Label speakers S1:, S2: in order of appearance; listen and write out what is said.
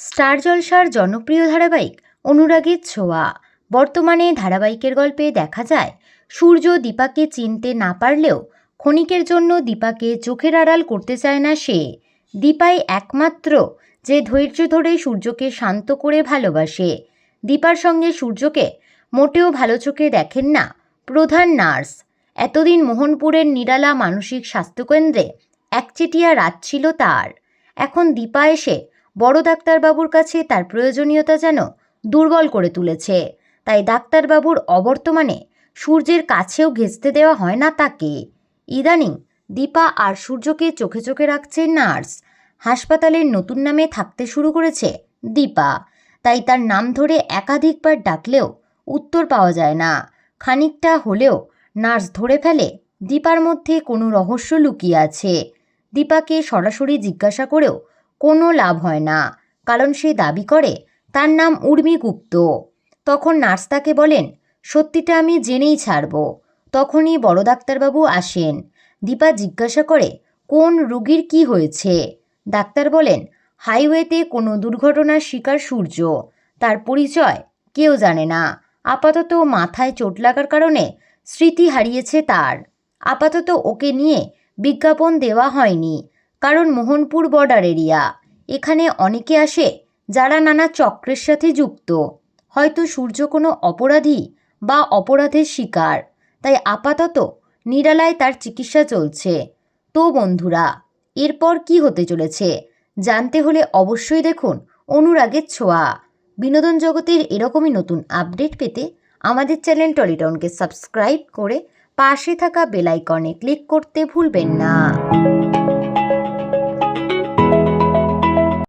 S1: Star জলসার জনপ্রিয় ধারাবাহিক অনুরাগের ছোঁয়া। বর্তমানে ধারাবাহিকের গল্পে দেখা যায়, সূর্য দীপাকে চিনতে না পারলেও ক্ষণিকের জন্য দীপাকে চোখের আড়াল করতে চায় না সে। দীপাই একমাত্র যে ধৈর্য ধরে সূর্যকে শান্ত করে ভালোবাসে। দীপার সঙ্গে সূর্যকে মোটেও ভালো চোখে দেখেন না প্রধান নার্স। এতদিন মোহনপুরের নিরালা মানসিক স্বাস্থ্যকেন্দ্রে একচেটিয়া রাত ছিল তার। এখন দীপা এসে বড় ডাক্তারবাবুর কাছে তার প্রয়োজনীয়তা যেন দুর্বল করে তুলেছে। তাই ডাক্তারবাবুর অবর্তমানে সূর্যের কাছেও ঘেঁচতে দেওয়া হয় না তাকে। ইদানিং দীপা আর সূর্যকে চোখে চোখে রাখছে নার্স। হাসপাতালের নতুন নামে থাকতে শুরু করেছে দীপা। তাই তার নাম ধরে একাধিকবার ডাকলেও উত্তর পাওয়া যায় না। খানিকটা হলেও নার্স ধরে ফেলে দীপার মধ্যে কোনো রহস্য লুকিয়ে আছে। দীপাকে সরাসরি জিজ্ঞাসা করেও কোনো লাভ হয় না। কারণ সে দাবি করে, তার নাম উর্মি গুপ্ত। তখন নার্স তাকে বলেন, সত্যিটা আমি জেনেই ছাড়ব। তখনই বড় ডাক্তারবাবু আসেন। দীপা জিজ্ঞাসা করে, কোন রুগীর কি হয়েছে? ডাক্তার বলেন, হাইওয়েতে কোনো দুর্ঘটনার শিকার সূর্য। তার পরিচয় কেউ জানে না। আপাতত মাথায় চোট লাগার কারণে স্মৃতি হারিয়েছে তার। আপাতত ওকে নিয়ে বিজ্ঞাপন দেওয়া হয়নি। কারণ মোহনপুর বর্ডার এরিয়া এখানে অনেকে আসে যারা নানা চক্রের সাথে যুক্ত। হয়তো সূর্য কোনো অপরাধী বা অপরাধের শিকার। তাই আপাতত নিরালায় তার চিকিৎসা চলছে। তো বন্ধুরা, এরপর কি হতে চলেছে? জানতে হলে অবশ্যই দেখুন অনুরাগের ছোঁয়া। বিনোদন জগতের এরকমই নতুন আপডেট পেতে আমাদের চ্যানেল টলিটাউনকে সাবস্ক্রাইব করে পাশে থাকা বেলাইকনে ক্লিক করতে ভুলবেন না।